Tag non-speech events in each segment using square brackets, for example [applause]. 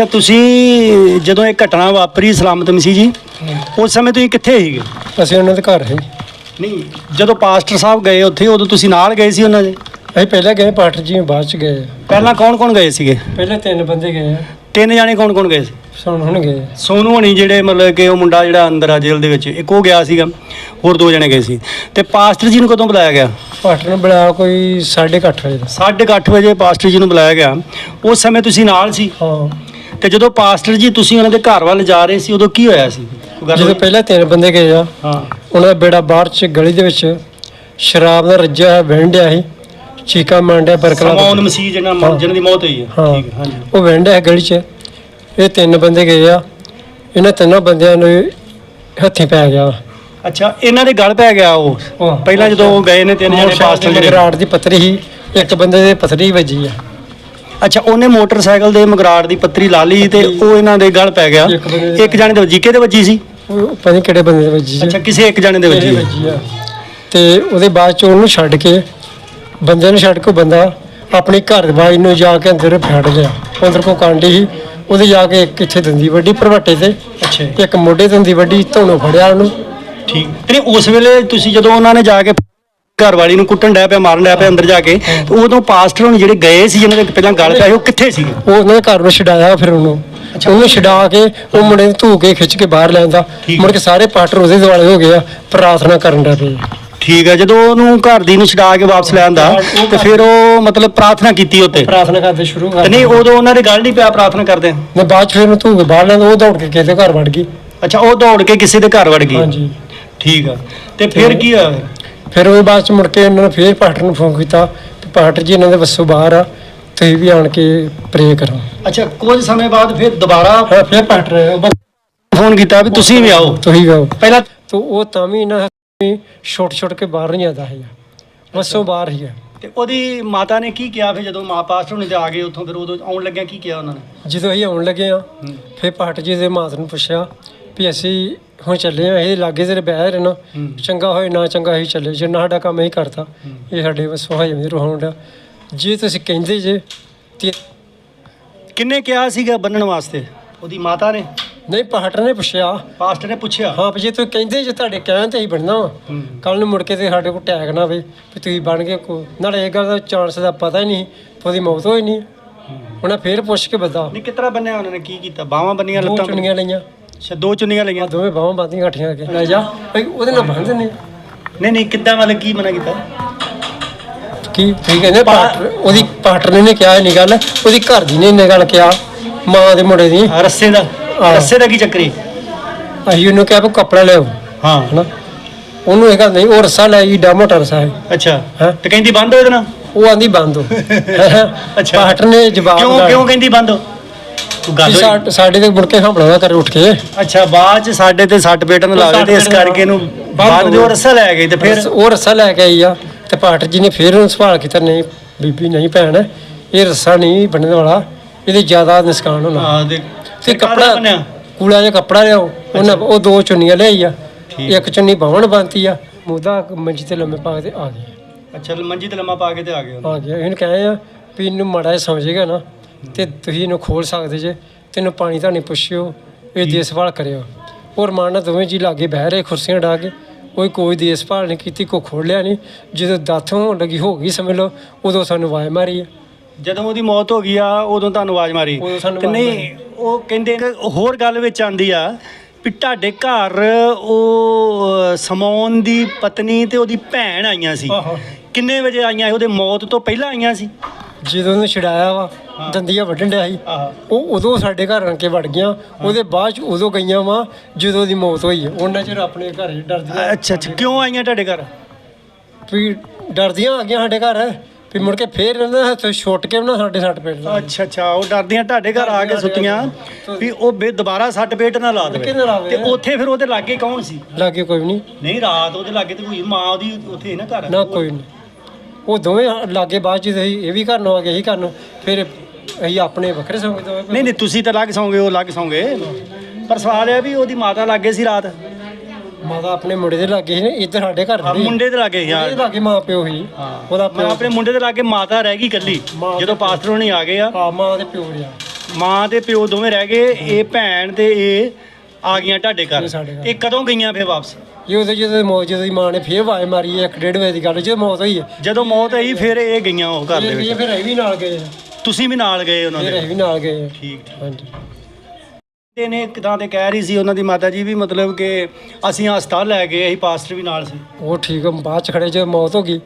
ਅੱਛਾ ਤੁਸੀਂ ਜਦੋਂ ਇਹ ਘਟਨਾ ਵਾਪਰੀ ਸਲਾਮਤ ਮਸੀਹ ਜੀ ਉਸ ਸਮੇਂ ਤੁਸੀਂ ਕਿੱਥੇ ਸੀਗੇ? ਅਸੀਂ ਉਹਨਾਂ ਦੇ ਘਰ ਸੀ। ਨਹੀਂ ਜਦੋਂ ਪਾਸਟਰ ਸਾਹਿਬ ਗਏ ਉੱਥੇ ਉਦੋਂ ਤੁਸੀਂ ਨਾਲ ਗਏ ਸੀ ਉਹਨਾਂ ਦੇ? ਅਸੀਂ ਪਹਿਲਾਂ ਗਏ ਪਾਠ ਜੀ ਬਾਅਦ ਚ ਗਏ। ਪਹਿਲਾਂ ਕੌਣ ਕੌਣ ਗਏ ਸੀਗੇ? ਪਹਿਲੇ ਤਿੰਨ ਬੰਦੇ ਗਏ ਆ। ਤਿੰਨ ਜਾਣੇ ਕੌਣ ਕੌਣ ਗਏ ਸੀ? ਸੁਣ ਹੁਣ ਗਏ। ਸੋਨੂ ਹਣੀ ਜਿਹੜੇ ਮਤਲਬ ਕਿ ਉਹ ਮੁੰਡਾ ਜਿਹੜਾ ਅੰਦਰ ਆ ਜੇਲ੍ਹ ਦੇ ਵਿੱਚ ਇੱਕ ਉਹ ਗਿਆ ਸੀਗਾ ਹੋਰ ਦੋ ਜਣੇ ਗਏ ਸੀ। ਤੇ ਪਾਸਟਰ ਜੀ ਨੂੰ ਕਦੋਂ ਬੁਲਾਇਆ ਗਿਆ? ਪਾਠ ਨੂੰ ਬੁਲਾਇਆ ਕੋਈ 8:30 ਵਜੇ ਦਾ। 8:30 ਵਜੇ ਪਾਸਟਰ ਜੀ ਨੂੰ ਬੁਲਾਇਆ ਗਿਆ। ਉਸ ਸਮੇਂ ਤੁਸੀਂ ਨਾਲ ਸੀ? ਹਾਂ। ਤੇ ਜਦੋਂ ਪਾਸਟਰ ਜੀ ਤੁਸੀਂ ਉਹਨਾਂ ਦੇ ਘਰ ਵੱਲ ਜਾ ਰਹੇ ਸੀ ਉਦੋਂ ਕੀ ਹੋਇਆ ਸੀ? ਕੋਈ ਗੱਲ ਜਦੋਂ ਹੋਈ? ਪਹਿਲਾਂ ਤਿੰਨ ਬੰਦੇ ਗਏ ਆ ਹਾਂ। ਉਹਨਾਂ ਦਾ ਬੇੜਾ ਬਾਹਰ ਚ ਗਲੀ ਦੇ ਵਿੱਚ ਸ਼ਰਾਬ ਦਾ ਰੱਜਿਆ ਹੋਇਆ ਵਹਿੰਡਿਆ ਸੀ ਚੀਕਾ ਮਾਂਡਿਆ ਬਰਕਲਾ ਸਮਾਉਨ ਮਸੀਹ ਜਿਹਨਾਂ। ਜਿਹਨਾਂ ਦੀ ਮੌਤ ਹੋਈ ਹੈ ਹਾਂ। ਠੀਕ ਹੈ ਹਾਂਜੀ। ਉਹ ਵਹਿੰਡਿਆ ਗਲੀ ਚ ਇਹ ਤਿੰਨ ਬੰਦੇ ਗਏ ਆ ਇਹਨਾਂ ਤਿੰਨਾਂ ਬੰਦਿਆਂ ਨੂੰ ਹੱਥੀਂ ਪੈ ਗਿਆ। ਅੱਛਾ ਇਹਨਾਂ ਦੇ ਗਲ ਪੈ ਗਿਆ ਉਹ? ਪਹਿਲਾਂ ਜਦੋਂ ਉਹ ਗਏ ਨੇ ਤਿੰਨ ਜਣੇ ਪਾਸਟਰ ਜਿਹੜੇ। ਗਰਾੜ ਦੀ ਪੱਤਰੀ ਸੀ ਇੱਕ ਬੰਦੇ ਦੇ ਪੱਤਰੀ ਵੱਜੀ ਆ। ਅੱਛਾ ਉਹਨੇ ਮੋਟਰਸਾਈਕਲ ਦੇ ਮਗਰਾੜ ਦੀ ਪੱਤਰੀ ਲਾ ਲਈ ਤੇ ਉਹ ਇਹਨਾਂ ਦੇ ਗਲ ਪੈ ਗਿਆ। ਇੱਕ ਬੰਦੇ ਦੇ- ਇੱਕ ਜਾਣੇ ਦੇ ਵੱਜੀ ਸੀ? ਉਹ ਪਤਾ ਨਹੀਂ ਕਿਹੜੇ ਬੰਦੇ ਦੇ ਵੱਜੀ ਅੱਛਾ ਕਿਸੇ ਇੱਕ ਜਾਣੇ ਦੇ ਵੱਜੀ ਆ। ਤੇ ਉਹਦੇ ਬਾਅਦ ਚ ਉਹਨੂੰ ਛੱਡ ਕੇ ਬੰਦੇ ਨੂੰ ਛੱਡ ਕੇ ਉਹ ਬੰਦਾ ਆਪਣੀ ਘਰ ਬਾਈ ਨੂੰ ਜਾ ਕੇ ਅੰਦਰ ਫੜ ਲਿਆ। ਅੰਦਰ ਕੋ ਕਾਂਡੀ ਸੀ ਉਹਦੇ ਜਾ ਕੇ ਇੱਕ ਇੱਥੇ ਦੰਦੀ ਵੱਡੀ ਭਰਵੱਟੇ ਤੇ। ਅੱਛਾ। ਇੱਕ ਮੋਢੇ ਤੇ ਦੰਦੀ ਵੱਡੀ ਧੌਣੋਂ ਫੜਿਆ ਉਹਨੂੰ। ਠੀਕ। ਤੇ ਉਸ ਵੇਲੇ ਤੁਸੀਂ ਜਦੋਂ ਉਹਨਾਂ ਨੇ ਜਾ ਕੇ ਘਰ ਵਾਲੀ ਨੂੰ ਕੁੱਟਣ ਡਿਆ ਪਿਆ ਮਾਰਨ ਡਿਆ ਪਿਆ ਅੰਦਰ ਜਾ ਕੇ। ਤੇ ਉਦੋਂ ਪਾਸਟਰ ਹੁਣ ਜਿਹੜੇ ਗਏ ਸੀ ਜਿਹਨਾਂ ਦੇ ਪਹਿਲਾਂ ਗਲ ਪਿਆ ਸੀ ਉਹ ਕਿੱਥੇ ਸੀਗੇ ਉਹ ਉਹਨਾਂ ਦੇ ਘਰ ਨੂੰ ਛਡਾਇਆ ਫਿਰ ਉਹਨੂੰ। ਉਹਨੂੰ ਛਡਾ ਕੇ ਉਹ ਮੁੰਡੇ ਨੂੰ ਧੂ ਕੇ ਖਿੱਚ ਕੇ ਬਾਹਰ ਲੈਂਦਾ ਮੁੜ ਕੇ ਸਾਰੇ ਪਾਟਰ ਉਹਦੇ ਦੁਆਲੇ ਹੋ ਗਏ ਆ ਪ੍ਰਾਰਥਨਾ ਕਰਨ ਦਾ ਪਏ। ਠੀਕ ਹੈ ਜਦੋਂ ਉਹਨੂੰ ਘਰ ਦੀ ਨੂੰ ਛਡਾ ਕੇ ਵਾਪਸ ਲੈ ਆਂਦਾ ਤੇ ਫਿਰ ਉਹ ਮਤਲਬ ਪ੍ਰਾਰਥਨਾ ਕੀਤੀ ਉੱਤੇ। ਪ੍ਰਾਰਥਨਾ ਕਰਦੇ ਸ਼ੁਰੂ ਤੇ ਕਰ ਨਹੀਂ ਉਦੋਂ ਉਹਨਾਂ ਦੇ ਗੱਲ ਨਹੀਂ ਪਿਆ ਪ੍ਰਾਰਥਨਾ ਕਰਦੇ। ਨੇ ਬਾਅਦ ਚ ਫਿਰ ਉਹਨੂੰ ਧੂ ਕੇ ਬਾਹਰ ਲੈਂਦਾ ਉਹ ਦੌੜ ਕੇ ਕਿਸੇ ਦੇ ਘਰ ਵੜ ਗਈ। ਅੱਛਾ ਉਹ ਦੌੜ ਕੇ ਕਿਸੇ ਦੇ ਘਰ ਵੜ ਗਈ। ਹਾਂਜੀ। ਠੀਕ ਆ। ਤੇ ਫਿਰ ਕੀ ਹੋਇਆ? ਫਿਰ ਉਹ ਬਾਅਦ ਚ ਮੁੜ ਕੇ ਇਹਨਾਂ ਨੇ ਫੇਰ ਪਾਟਰ ਨੂੰ ਫੋਨ ਕੀਤਾ ਕਿ ਪਾਟਰ ਜੀ ਇਹਨਾਂ ਦੇ ਵੱਸੋਂ ਬਾਹਰ ਆ ਤੁਸੀਂ ਵੀ ਆਣ ਕੇ ਪ੍ਰੇ ਕਰੋ। ਅੱਛਾ ਕੁਝ ਸਮੇਂ ਬਾਅਦ ਫਿਰ ਦੁਬਾਰਾ ਫਿਰ ਪਾਟਰ ਫੋਨ ਕੀਤਾ ਵੀ ਤੁਸੀਂ ਵੀ ਆਓ। ਤੁਸੀਂ ਗਾਓ ਪਹਿਲਾਂ ਤੋ ਉਹ ਤਾਂ ਵੀ ਇਹਨਾਂ ਛੋਟ ਛੋਟ ਕੇ ਬਾਹਰ ਨਹੀਂ ਆਦਾ ਹੈ ਵੱਸੋਂ ਬਾਹਰ ਹੀ ਹੈ ਤੇ ਉਹਦੀ ਮਾਤਾ ਨੇ ਕੀ ਕਿਹਾ ਫਿਰ ਜਦੋਂ ਮਾਂ ਪਾਸਟਰ ਤੇ ਆ ਗਏ ਉੱਥੋਂ ਫਿਰ ਉਦੋਂ ਆਉਣ ਲੱਗਿਆ ਕੀ ਕਿਹਾ ਉਹਨਾਂ ਨੇ? ਜਦੋਂ ਅਸੀਂ ਆਉਣ ਲੱਗੇ ਆ। ਫਿਰ ਪਾਟ ਜੀ ਦੇ ਮਾਤ ਨੂੰ ਪੁੱਛਿਆ ਵੀ ਅਸੀਂ ਹੁਣ ਚੱਲੇ ਆ ਇਹ ਲਾਗੇ ਤੇਰੇ ਬਹਿ ਰਹਿਣਾ ਹੂੰ। ਚੰਗਾ ਹੋਏ ਨਾ ਚੰਗਾ ਅਸੀਂ ਚੱਲੇ। ਜਿੰਨਾ ਸਾਡਾ ਕੰਮ ਅਸੀਂ ਕਰਤਾ ਇਹ ਸਾਡੇ ਹਜਮ ਨਹੀਂ ਰਹਾਉਣ ਡਿਆ। ਜੇ ਤੁਸੀਂ ਕਹਿੰਦੇ ਜੇ ਤੇ ਕਿੰਨੇ ਕਿਹਾ ਸੀਗਾ ਬੰਨਣ ਵਾਸਤੇ? ਉਹਦੀ ਮਾਤਾ ਨੇ? ਨਹੀਂ ਪਾਟਰ ਨੇ ਪੁੱਛਿਆ। ਪਾਸਟਰ ਨੇ ਪੁੱਛਿਆ? ਹਾਂ ਵੀ ਜੇ ਤੁਸੀਂ ਕਹਿੰਦੇ ਜੇ ਤੁਹਾਡੇ ਕਹਿਣ ਤੇ ਹੀ ਬਣਨਾ ਵਾ। ਹੂੰ। ਕੱਲ ਨੂੰ ਮੁੜ ਕੇ ਤੇ ਸਾਡੇ ਕੋਲ ਟੈਗ ਨਾ ਆਵੇ ਵੀ ਤੁਸੀਂ ਬਣ ਗਏ ਕੋ ਨਾਲੇ ਇਹ ਗੱਲ ਦਾ ਚਾਂਸ ਦਾ ਪਤਾ ਹੀ ਨਹੀਂ ਵੀ ਉਹਦੀ ਮੌਤ ਹੋਈ ਨਹੀਂ। ਉਹਨਾਂ ਫੇਰ ਪੁੱਛ ਕੇ ਬਦਾ। ਨਹੀਂ ਕਿਤਰਾ ਬੰਨਿਆ ਉਹਨਾਂ? ਨੇ ਕੀ ਕੀਤਾ? ਬਾਹਾਂ ਬੰਨੀਆਂ ਦੋ ਲੱਤਾਂ ਚੁੰਨੀਆਂ ਲਈਆਂ। ਅੱਛਾ ਦੋ ਚੁੰਨੀਆਂ ਲਈਆਂ। ਦੋਵੇਂ ਬਾਹਾਂ ਬਾਂਦੀਆਂ ਇਕੱਠੀਆਂ ਕੇ ਲੈ ਜਾ। ਭਈ ਉਹਦੇ ਨਾਲ ਬੰਨ ਦਿੰਦੇ ਨਹੀਂ ਨਹੀਂ ਕਿੱਦਾਂ ਮਤਲਬ ਕੀ ਮਨਾ ਕੀਤਾ? ਕੀ ਠੀਕ ਕਹਿੰਦੇ ਪਾਟਰ ਉਹਦੀ ਪਾਟਰ ਨੇ ਕਿਹਾ ਇਹ ਨਹੀਂ ਗੱਲ ਉਹਦੀ ਘਰ ਦੀ ਨੇ ਇਹਨੇ ਗੱਲ ਕਿਹਾ ਮਾਂ ਦੇ ਮੁੰਡੇ ਦੀ। ਆਹ ਰੱਸੇ ਦਾ। ਆਹ। ਰੱਸੇ ਦਾ ਕੀ ਚੱਕਰੀ ਅਸੀਂ ਉਹਨੂੰ ਕਿਹਾ ਵੀ ਕੱਪੜਾ ਲਿਆਓ ਹਾਂ। ਹਨਾ? ਉਹਨੂੰ ਇਹ ਗੱਲ ਨਹੀਂ ਉਹ ਰੱਸਾ ਲੈ ਜੀ ਡਾ ਮੋਟਾ ਰੱਸਾ ਹੈ ਅੱਛਾ। ਹੈਂ? ਤੇ ਕਹਿੰਦੀ ਬੰਦ ਹੋ ਇਹਦੇ ਨਾਲ? ਉਹ ਆਂਦੀ ਬੰਦ ਹੋ। [laughs] ਅੱਛਾ। ਪਾਟਰ ਨੇ ਜਵਾਬ ਕਿਉਂ ਕਿਉਂ ਕਹਿੰਦੀ ਬੰਦ ਹੋ? ਗੱਲ ਵੀ ਹੋਈ। ਸਾ- ਸਾਡੇ ਤੇ ਮੁੜ ਕੇ ਹਮਲਾ ਕਰ ਉੱਠ ਕੇ। ਅੱਛਾ ਬਾਅਦ ਚ ਸਾਡੇ ਤੇ ਸੱਟ ਪੇਟਣ ਲਾ ਦੇ ਤੇ ਇਸ ਕਰਕੇ ਇਹਨੂੰ ਬਾਅਦ ਦੇ ਉਹ ਰੱਸਾ ਲੈ ਗਏ ਤੇ ਫਿਰ? ਫਿਰ ਉਹ ਰੱਸਾ ਲੈ ਕੇ ਆਈ ਆ ਤੇ ਪਾਟਰ ਜੀ ਨੇ ਫਿਰ ਉਹਨੂੰ ਸਵਾਲ ਕੀਤਾ ਨਹੀਂ ਬੀਬੀ ਨਹੀਂ ਭੈਣ ਇਹ ਰੱਸਾ ਨਹੀਂ ਬਣਨ ਵਾਲਾ ਇਹਦੇ ਜ਼ਿਆਦਾ ਨੁਕਸਾਨ ਹੋਣਾ। ਹਾਂ ਤੇ ਤੇ ਕੱਪੜਾ ਬਣਿਆ ਕੂੜਾ ਜਿਹਾ ਕੱਪੜਾ ਲਿਆਓ ਉਹਨਾਂ ਉਹ ਦੋ ਚੁੰਨੀਆਂ ਲਿਆਈ ਆ ਠੀਕ। ਇੱਕ ਚੁੰਨੀ ਬਾਹਣ ਬੰਨਤੀ ਆ ਮੂਦਾ ਮੰਜੀ ਤੇ ਲੰਮੇ ਪਾ ਕੇ ਤੇ ਆ ਗਏ ਅੱਛਾ ਮੰਜੀ ਤੇ ਲੰਮਾ ਪਾ ਕੇ ਤੇ ਆ ਗਏ ਉਹ। ਆ ਗਿਆ ਇਹਨੂੰ ਕਹੇ ਆ ਵੀ ਇਹਨੂੰ ਮਾੜਾ ਸਮਝੇਗਾ ਨਾ। ਤੇ ਤੁਸੀਂ ਇਹਨੂੰ ਖੋਲ ਸਕਦੇ ਜੇ ਤੈਨੂੰ ਪਾਣੀ ਤਾਂ ਨਹੀਂ ਪੁੱਛਿਓ ਇਹ ਦੇ ਸਵਾਲ ਕਰਿਓ। ਔਰ ਮਾਨਾ ਦੋਵੇਂ ਜੀ ਲਾਗੇ ਬਹਿ ਰਹੇ ਕੁਰਸੀਆਂ ਢਾ ਕੇ ਕੋਈ ਕੋਈ ਦੇ ਸਵਾਲ ਨਹੀਂ ਕੀਤੀ ਕੋ ਖੋਲਿਆ ਨਹੀਂ। ਜਦੋਂ ਦੱਥ ਹੋਣ ਲੱਗੀ ਹੋ ਗਈ ਸਮਝ ਲਓ ਉਦੋਂ ਸਾਨੂੰ ਵਾਜ ਮਾਰੀ ਜਦੋਂ ਉਹਦੀ ਮੌਤ ਹੋ ਗਈ ਆ ਉਦੋਂ ਤੁਹਾਨੂੰ ਆਵਾਜ਼ ਮਾਰੀ। ਉਦੋਂ ਸਾਨੂੰ ਤੇ ਨਹੀਂ ਉਹ ਕਹਿੰਦੇ ਹੋਰ ਗੱਲ ਵਿੱਚ ਆਂਦੀ ਆ ਵੀ ਤੁਹਾਡੇ ਘਰ ਉਹ ਸਮੌਨ ਦੀ ਪਤਨੀ ਤੇ ਉਹਦੀ ਭੈਣ ਆਈਆਂ ਸੀ। ਕਿੰਨੇ ਵਜੇ ਆਈਆਂ? ਉਹਦੇ ਮੌਤ ਤੋਂ ਪਹਿਲਾਂ ਆਈਆਂ ਸੀ। ਜਦੋਂ ਉਹਨੂੰ ਛਡਾਇਆ ਵਾ ਦੰਦੀਆਂ ਵੱਢਣ ਡਿਆ ਸੀ। ਉਹ ਉਦੋਂ ਸਾਡੇ ਘਰ ਆਣ ਕੇ ਵੜ ਗਈਆਂ ਉਹਦੇ ਬਾਅਦ ਚ ਉਦੋਂ ਗਈਆਂ ਵਾ ਜਦੋਂ ਉਹਦੀ ਮੌਤ ਹੋਈ ਹੈ ਉਹਨਾਂ ਚਿਰ ਆਪਣੇ ਘਰ ਹੀ ਡਰਦੀਆਂ। ਅੱਛਾ ਅੱਛਾ। ਕਿਉਂ ਆਈਆਂ ਤੁਹਾਡੇ ਘਰ? ਵੀ ਡਰਦੀਆਂ ਆ ਗਈਆਂ ਸਾਡੇ ਘਰ। ਵੀ ਮੁੜ ਕੇ ਫੇਰ ਇਹਨਾਂ ਹੱਥ ਛੁੱਟ ਕੇ ਉਹਨਾਂ ਸਾਡੇ ਸੱਟ ਪੇਟ ਲਾ ਅੱਛਾ ਅੱਛਾ। ਉਹ ਡਰਦੀਆਂ ਤੁਹਾਡੇ ਘਰ ਆ ਕੇ ਸੁੱਤੀਆਂ ਵੀ ਉਹ ਬੇ ਦੁਬਾਰਾ ਸੱਟ ਪੇਟ ਨਾ ਲਾ ਦੇਵੇ? ਤੇ ਉੱਥੇ ਫਿਰ ਉਹਦੇ ਲਾਗੇ ਕੌਣ ਸੀ? ਲਾਗੇ ਕੋਈ ਨਹੀਂ। ਨਹੀਂ ਰਾਤ ਉਹਦੇ ਲਾਗੇ ਤੇ ਕੋਈ ਮਾਂ ਉਹਦੀ ਉੱਥੇ ਨਾ ਘਰ। ਨਾ ਕੋਈ ਨਹੀਂ ਉਹ ਦੋਵੇਂ ਲਾਗੇ ਬਾਅਦ ਚ ਅਸੀਂ ਇਹ ਵੀ ਘਰ ਨੂੰ ਆ ਗਏ ਇਹ ਘਰ ਨੂੰ ਫਿਰ ਅਸੀਂ ਆਪਣੇ ਵੱਖਰੇ ਸੌਂ ਗਏ ਦੋਵੇਂ ਨਹੀਂ ਨਹੀਂ ਤੁਸੀਂ ਤਾਂ ਲੱਗ ਸੌਂਗੇ ਉਹ ਲੱਗ ਸੌਂਗੇ। ਪਰ ਸਵਾਲ ਇਹ ਆ ਵੀ ਉਹਦੀ ਮਾਤਾ ਲੱਗੇ ਸੀ ਰਾਤ? ਮਾਤਾ ਆਪਣੇ ਮੁੰਡੇ ਦੇ ਲਾਗੇ ਸੀ ਨਾ ਇੱਧਰ ਸਾਡੇ ਘਰ ਆ ਨਹੀਂ ਮੁੰਡੇ ਦੇ ਲਾਗੇ ਯਾਰ ਇਹਦੇ ਲਾਗੇ ਮਾਂ ਪਿਓ ਸੀ। ਉਹਦਾ ਮੈਂ ਪਿਓ ਆਪਣੇ ਮੁੰਡੇ ਦੇ ਲਾਗੇ ਮਾਤਾ ਰਹਿ ਗਈ ਇਕੱਲੀ। ਮਾਂ ਜਦੋਂ ਪਾਸਟਰ ਹੋਣੀ ਆ ਗਏ ਆ। ਆ ਮਾਂ ਦੇ ਪਿਓ ਰਿਆ ਮਾਂ ਤੇ ਪਿਓ ਦੋਵੇਂ ਰਹਿ ਗਏ ਇਹ ਭੈਣ ਤੇ ਇਹ ਆ ਗਈਆਂ ਤੁਹਾਡੇ ਘਰ। ਇਹ ਸਾਡੇ ਘਰ। ਇਹ ਕਦੋਂ ਗਈਆਂ ਫੇਰ ਵਾਪਸ? ਇਹ ਉਹਦੇ ਜਦੋਂ ਮੌਤ ਜਦੋਂ ਦੀ ਮਾਂ ਨੇ ਫੇਰ ਆਵਾਜ਼ ਮਾਰੀ ਹੈ ਇੱਕ ਡੇਢ ਵਜੇ ਦੀ ਗੱਲ ਜਦੋਂ ਮੌਤ ਹੋਈ ਹੈ। ਜਦੋਂ ਮੌਤ ਆਈ ਫਿਰ ਇਹ ਗਈਆਂ ਉਹ ਘਰ ਦੇ ਇਹ ਵਿੱਚ। ਫਿਰ ਇਹ ਵੀ ਨਾਲ ਗਏ। ਤੁਸੀਂ ਵੀ ਨਾਲ ਗਏ ਉਹਨਾਂ ਫਿਰ ਦੇ? ਇਹ ਵੀ ਨਾਲ ਗਏ ਆ। ਠੀਕ ਠੀਕ। ਹਾਂਜੀ। ਤੇ ਨੇ ਕਿਦਾਂ ਤੇ ਕਹਿ ਰਹੀ ਸੀ ਉਹਨਾਂ ਦੀ ਮਾਤਾ ਜੀ ਵੀ ਮਤਲਬ ਕਿ ਅਸੀਂ ਹਸਪਤਾਲ ਲੈ ਗਏ ਅਸੀਂ ਪਾਸਟਰ ਵੀ ਨਾਲ ਸੀ। ਉਹ ਠੀਕ ਆ, ਬਾਅਦ ਚ ਖੜੇ ਜਦੋਂ ਮੌਤ ਹੋ ਗਈ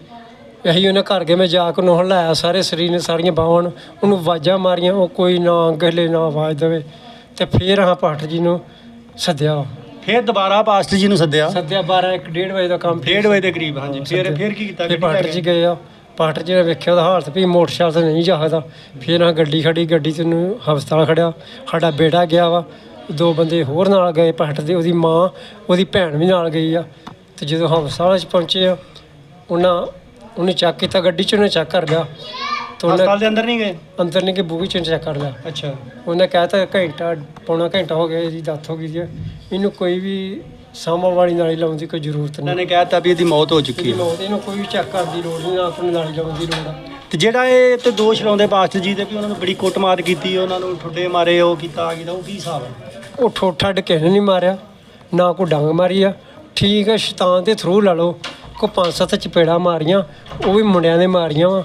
ਅਸੀਂ ਉਹਨਾਂ ਘਰ ਗਏ ਮੈਂ ਜਾ ਕੇ ਉਹਨੂੰ ਲਾਇਆ ਸਾਰੇ ਸਰੀਰ ਨੇ ਸਾਰੀਆਂ ਬਾਹਾਂ ਨੂੰ ਉਹਨੂੰ ਆਵਾਜ਼ਾਂ ਮਾਰੀਆਂ ਉਹ ਕੋਈ ਨਾ ਗਲੇ ਨਾ ਆਵਾਜ਼ ਦੇਵੇ। ਤੇ ਫੇਰ ਹਾਂ ਪਾਠ ਜੀ ਨੂੰ ਸੱਦਿਆ। ਫਿਰ ਦੁਬਾਰਾ ਪਾਸਟਰ ਜੀ ਨੂੰ ਸੱਦਿਆ। ਸੱਦਿਆ 12 1 ਡੇਢ ਵਜੇ ਦਾ ਕੰਮ ਡੇਢ ਵਜੇ ਦੇ ਕਰੀਬ ਹਾਂਜੀ। ਫਿਰ ਫਿਰ ਕੀ ਕੀਤਾ? ਫਿਰ ਗੱਡੀ ਲੈ ਜੀ ਗਏ? ਗਏ ਆ। ਪਾਠ ਜੀ ਨੇ ਵੇਖਿਆ ਉਹਦਾ ਹਾਲਤ ਵੀ ਮੋਟਰਸਾਈਕਲ ਤੇ ਨਹੀਂ ਜਾਹਦਾ ਫਿਰ ਹਾਂ ਗੱਡੀ ਖੜੀ ਗੱਡੀ ਤੇ ਨੂੰ ਹਸਪਤਾਲ ਖੜਿਆ। ਸਾਡਾ ਬੇਟਾ ਗਿਆ ਵਾ। ਦੋ ਬੰਦੇ ਹੋਰ ਨਾਲ ਗਏ ਪਾਠ ਦੇ ਉਹਦੀ ਮਾਂ ਉਹਦੀ ਭੈਣ ਵੀ ਨਾਲ ਗਈ ਆ। ਤੇ ਜਦੋਂ ਹਸਪਤਾਲ 'ਚ ਪਹੁੰਚੇ ਆ ਉਹਨਾਂ ਉਹਨੇ ਚੈੱਕ ਕੀਤਾ ਗੱਡੀ 'ਚ ਉਹਨੇ ਚੈੱਕ ਕਰ ਲਿਆ। ਉਹਨੇ ਦੇ ਅੰਦਰ ਨਹੀਂ ਗਏ? ਅੰਦਰ ਨੇ ਕਿ ਬੂਗੀ 'ਚ ਚੈੱਕ ਕਰ ਲਿਆ। ਅੱਛਾ। ਉਹਨੇ ਕਹਿਤਾ ਘੰਟਾ ਪੌਣਾ ਘੰਟਾ ਹੋ ਗਿਆ ਇਹਦੀ ਡੈਥ ਹੋ ਗਈ ਜੀ। ਇਹਨੂੰ ਕੋਈ ਵੀ ਸਾਂਭਣ ਵਾਲੀ ਨਾਲੀ ਲਾਉਣ ਦੀ ਕੋਈ ਜ਼ਰੂਰਤ ਉਹਨਾਂ ਨਹੀਂ ਨੇ ਕਹਿਤਾ ਵੀ ਇਹਦੀ ਮੌਤ ਹੋ ਚੁੱਕੀ ਇਹਦੀ ਹੈ ਲੋੜ ਇਹਨੂੰ ਕੋਈ ਚੈੱਕ ਕਰਨ ਦੀ ਲੋੜ ਨਹੀਂ ਨਾ ਕੋਈ ਨਾਲੀ ਲਾਉਣ ਦੀ ਲੋੜ ਆ। ਤੇ ਜਿਹੜਾ ਇਹ ਤੇ ਦੋਸ਼ ਲਾਉਂਦੇ ਪਾਸਟਰ ਜੀ ਤੇ ਵੀ ਉਹਨਾਂ ਨੂੰ ਬੜੀ ਕੁੱਟਮਾਰ ਕੀਤੀ ਉਹਨਾਂ ਨੂੰ ਠੁੱਡੇ ਮਾਰੇ ਉਹ ਕੀਤਾ ਆ ਕੀਤਾ ਉਹ ਕੀ ਹਿਸਾਬ ਹੈ? ਉਹ ਠੋਠਾ ਨੇ ਨਹੀਂ ਮਾਰਿਆ ਨਾ ਕੋਈ ਡੰਗ ਮਾਰੀ ਆ। ਠੀਕ ਹੈ ਸ਼ੈਤਾਨ ਦੇ ਥਰੂ ਲਾ ਲਓ ਕੋ ਪੰਜ ਸੱਤ ਚਪੇੜਾ ਮਾਰੀਆਂ ਉਹ ਵੀ ਮੁੰਡਿਆਂ ਨੇ ਮਾਰੀਆਂ ਵਾ।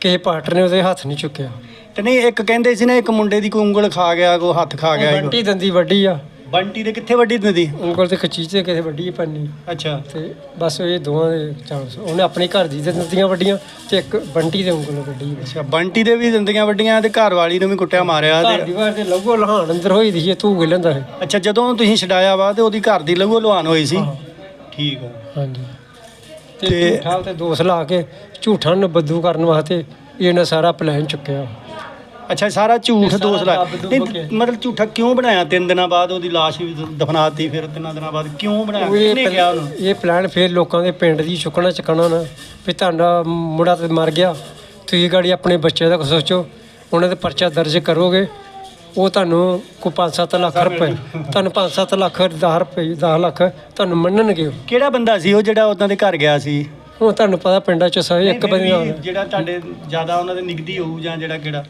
ਕਿਸੇ ਪਾਰਟਰ ਨੇ ਉਹਦੇ ਹੱਥ ਨਹੀਂ ਚੁੱਕਿਆ। ਤੇ ਨਹੀਂ ਇੱਕ ਕਹਿੰਦੇ ਸੀ ਨਾ ਇੱਕ ਮੁੰਡੇ ਦੀ ਕੋਈ ਉਂਗਲ ਖਾ ਗਿਆ ਕੋਈ ਹੱਥ ਖਾ ਗਿਆ ਬੰਟੀ ਦੰਦੀ ਵੱਡੀ ਆ। ਬੰਟੀ ਦੇ ਕਿੱਥੇ ਵੱਡੀ ਦਿੰਦੀ? ਉਂਗਲ ਤੇ ਖਚੀ ਤੇ ਕਿਸੇ ਵੱਡੀ ਪੰਨੀ। ਅੱਛਾ। ਤੇ ਬਸ ਇਹ ਦੋਵਾਂ ਦੇ ਚਾਂਸ ਉਹਨੇ ਆਪਣੀ ਘਰ ਦੀ ਤੇ ਦੰਦੀਆਂ ਵੱਡੀਆਂ ਤੇ ਇੱਕ ਬੰਟੀ ਦੇ ਉਂਗਲ ਵੱਡੀ ਅੱਛਾ ਬੰਟੀ ਦੇ ਵੀ ਦੰਦੀਆਂ ਵੱਡੀਆਂ ਤੇ ਘਰ ਵਾਲੀ ਨੂੰ ਵੀ ਕੁੱਟਿਆ ਮਾਰਿਆ ਘਰ ਤੇ ਦੀ ਵਾਰ ਤੇ ਲਹੂ ਲਹਾਨ ਅੰਦਰ ਹੋਈ ਦੀ ਸੀ ਤੂੰ ਗਿਲੰਦਾ ਹੈ ਅੱਛਾ ਜਦੋਂ ਤੁਸੀਂ ਛਡਾਇਆ ਵਾ ਤੇ ਉਹਦੀ ਘਰ ਦੀ ਲਹੂ ਲੁਹਾਨ ਹੋਈ ਸੀ। ਠੀਕ ਆ। ਹਾਂਜੀ। ਤੇ ਤੇ- ਝੂਠਾ ਤੇ ਦੋਸ਼ ਲਾ ਕੇ ਝੂਠਾਂ ਨੂੰ ਬੱਦੂ ਕਰਨ ਵਾਸਤੇ ਇਹਨੇ ਸਾਰਾ ਪਲਾਨ ਚੁੱਕਿਆ। ਅੱਛਾ ਸਾਰਾ ਝੂਠ ਦੋਸ਼ ਲਾ ਦੱਬ ਦੁੱਬ ਨਹੀਂ ਕੇ। ਮਤਲਬ ਝੂਠਾ ਕਿਉਂ ਬਣਾਇਆ? ਤਿੰਨ ਦਿਨਾਂ ਬਾਅਦ ਉਹਦੀ ਲਾਸ਼ ਵੀ ਦਫਨਾਤੀ ਫਿਰ ਤਿੰਨਾਂ ਦਿਨਾਂ ਬਾਅਦ ਕਿਉਂ ਬਣਾਇਆ? ਉਹ ਇਹ ਕਿਹਨੇ ਕਿਹਾ ਉਹਨੂੰ? ਇਹ ਪਲਾਨ ਫੇਰ ਲੋਕਾਂ ਦੇ ਪਿੰਡ ਦੀ ਚੁੱਕਣਾ ਚਕਣਾ ਨਾ ਵੀ ਤੁਹਾਡਾ ਮੁੰਡਾ ਤੇ ਮਰ ਗਿਆ ਤੁਸੀਂ ਗਾੜੀ ਆਪਣੇ ਬੱਚੇ ਦਾ ਸੋਚੋ ਉਹਨਾਂ ਦੇ ਪਰਚਾ ਦਰਜ ਕਰੋਗੇ। ਉਹ ਤੁਹਾਨੂੰ ਕੋ 5-7 ਲੱਖ ਰੁਪਏ ਤੁਹਾਨੂੰ 5-7 ਲੱਖ 10 ਰੁਪਏ 10 ਲੱਖ ਤੁਹਾਨੂੰ ਮੰਨਣਗੇ ਉਹ। ਕਿਹੜਾ ਬੰਦਾ ਸੀ ਉਹ ਜਿਹੜਾ ਉਹਨਾਂ ਦੇ ਘਰ ਗਿਆ ਸੀ? ਹੁਣ ਤੁਹਾਨੂੰ ਪਤਾ ਪਿੰਡਾਂ 'ਚ ਸਾਰੇ ਇੱਕ ਬੰਦੇ ਵੀ ਜਿਹੜਾ ਤੁਹਾਡੇ ਜ਼ਿਆਦਾ ਉਹਨਾਂ ਦੇ ਨਿਗਦੀ ਹੋਊ ਜਾਂ ਜਿਹੜਾ ਕਿਹੜਾ?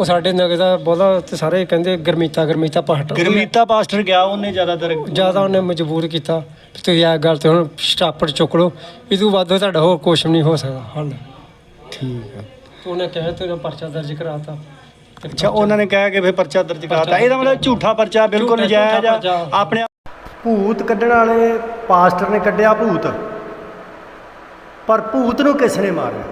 ਉਹ ਸਾਡੇ ਨਗਰ ਦਾ ਬਹੁਤਾ ਤੇ ਸਾਰੇ ਕਹਿੰਦੇ ਗਰਮੀਤਾ ਗਰਮੀਤਾ ਪਾਟ ਗਰਮੀਤਾ ਪਾਸਟਰ ਗਿਆ ਉਹਨੇ ਜ਼ਿਆਦਾਤਰ? ਜ਼ਿਆਦਾ ਉਹਨੇ ਮਜਬੂਰ ਕੀਤਾ। ਵੀ ਤੁਸੀਂ ਇਹ ਗੱਲ ਤੇ ਹੁਣ ਸਟਾਪੜ ਚੁੱਕ ਲਓ ਇਹ ਤੋਂ ਵੱਧ ਤੁਹਾਡਾ ਹੋਰ ਕੁਝ ਨਹੀਂ ਹੋ ਸਕਦਾ। ਹੱਲ। ਠੀਕ ਆ। ਉਹਨੇ ਕਿਹਾ ਤੇ ਉਹਨੇ ਪਰਚਾ ਦਰਜ ਕਰਾਤਾ। ਅੱਛਾ ਉਹਨਾਂ ਨੇ ਕਹਿ ਕੇ ਫਿਰ ਪਰਚਾ ਦਰਜ ਕਰਾਤਾ। ਇਹਦਾ ਮਤਲਬ ਝੂਠਾ ਪਰਚਾ ਬਿਲਕੁਲ ਨਜਾਇਜ਼ ਆ। ਆਪਣੇ ਭੂਤ ਕੱਢਣ ਵਾਲੇ ਪਾਸਟਰ ਨੇ ਕੱਢਿਆ ਭੂਤ। ਪਰ ਭੂਤ ਨੂੰ ਕਿਸ ਨੇ ਮਾਰਿਆ?